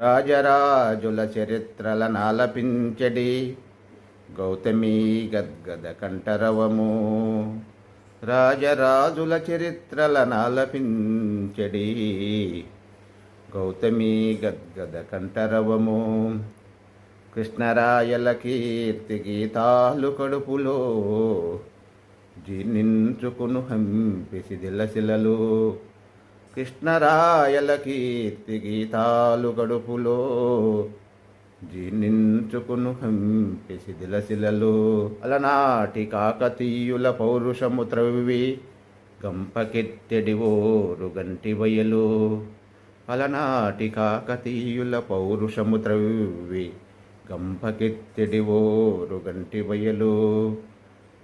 రాజరాజుల చరిత్రల నాలపించడి గౌతమీ గద్గద కంఠరవము. రాజరాజుల చరిత్రల నాలపించడి గౌతమీ గద్గద కంఠరవము. కృష్ణరాయల కీర్తి గీతాలు కడుపులో జీర్ణించుకును హంపిసి శిథిలశిలలు కృష్ణరాయల కీర్తి గీతాలు గడుపులో జీర్ణించుకును హంపి శిథిలశిలలు అలనాటి కాకతీయుల పౌరుషము త్రవ్వి గంపకెత్తెడి ఓరు గంటి వయలు. అలనాటి కాకతీయుల పౌరుషము త్రవ్వి గంపకెత్తెడి ఓరు గంటి వయలు.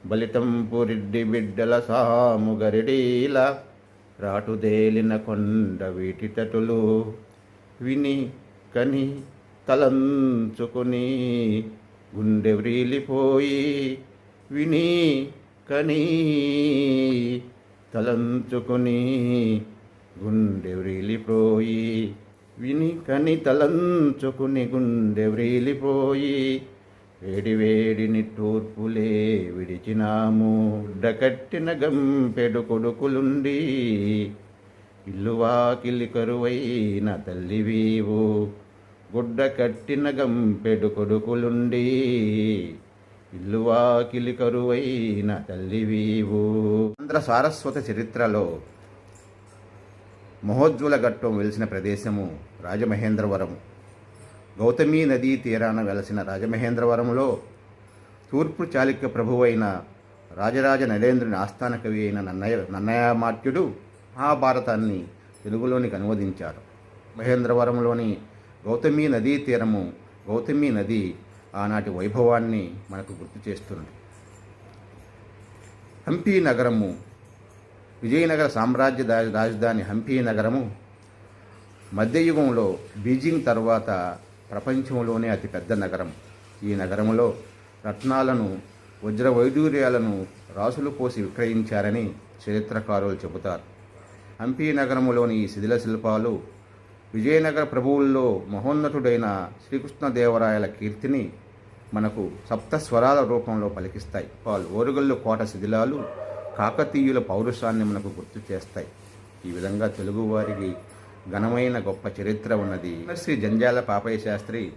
బలితంపురిడ్డి బిడ్డల సాము గరిడీల రాటుదేలిన కొండ వీటి తటులు విని కని తలంచుకుని గుండె వ్రీలిపోయి విని కని తలంచుకుని గుండె వ్రీలిపోయి విని కని తలంచుకుని గుండె వ్రీలిపోయి వేడివేడిని తూర్పులే నిట్టూర్పులే విడిచినాము. కట్టిన గంపెడు కొడుకులుండి ఇల్లువాకిలి కరువైన తల్లివీవు. గుడ్డ కట్టిన గంపెడు కొడుకులుండి ఇల్లువాకిలి కరువైన తల్లివీవు. ఆంధ్ర సారస్వత చరిత్రలో మహోజ్వల ఘట్టం వెలిసిన ప్రదేశము రాజమహేంద్రవరం గౌతమీ నదీ తీరాన వెలసిన రాజమహేంద్రవరంలో తూర్పు చాళుక్య ప్రభువైన రాజరాజ నరేంద్రుని ఆస్థాన కవి అయిన నన్నయ నన్నయమాత్యుడు మహాభారతాన్ని తెలుగులోనికి అనువదించారు. మహేంద్రవరంలోని గౌతమీ నదీ తీరము గౌతమి నది ఆనాటి వైభవాన్ని మనకు గుర్తు చేస్తుంది. హంపి నగరము విజయనగర సామ్రాజ్య రాజధాని హంపి నగరము మధ్యయుగంలో బీజింగ్ తర్వాత ప్రపంచంలోనే అతిపెద్ద నగరం. ఈ నగరంలో రత్నాలను వజ్ర వైడూర్యాలను రాసులు పోసి విక్రయించారని చరిత్రకారులు చెబుతారు. హంపీ నగరంలోని ఈ శిథిల శిల్పాలు విజయనగర ప్రభువుల్లో మహోన్నతుడైన శ్రీకృష్ణదేవరాయల కీర్తిని మనకు సప్తస్వరాల రూపంలో పలికిస్తాయి. పాలు ఓరుగల్లు కోట శిథిలాలు కాకతీయుల పౌరుషాన్ని మనకు గుర్తు చేస్తాయి. ఈ విధంగా తెలుగువారికి ఘనమైన గొప్ప చరిత్ర ఉన్నది. శ్రీ జంజాల పాపయ్య శాస్త్రి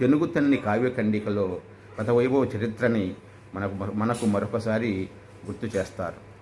తెలుగు తన్ని కావ్యఖండికలో గత వైభవ చరిత్రని మనకు మనకు మరొకసారి గుర్తు చేస్తారు.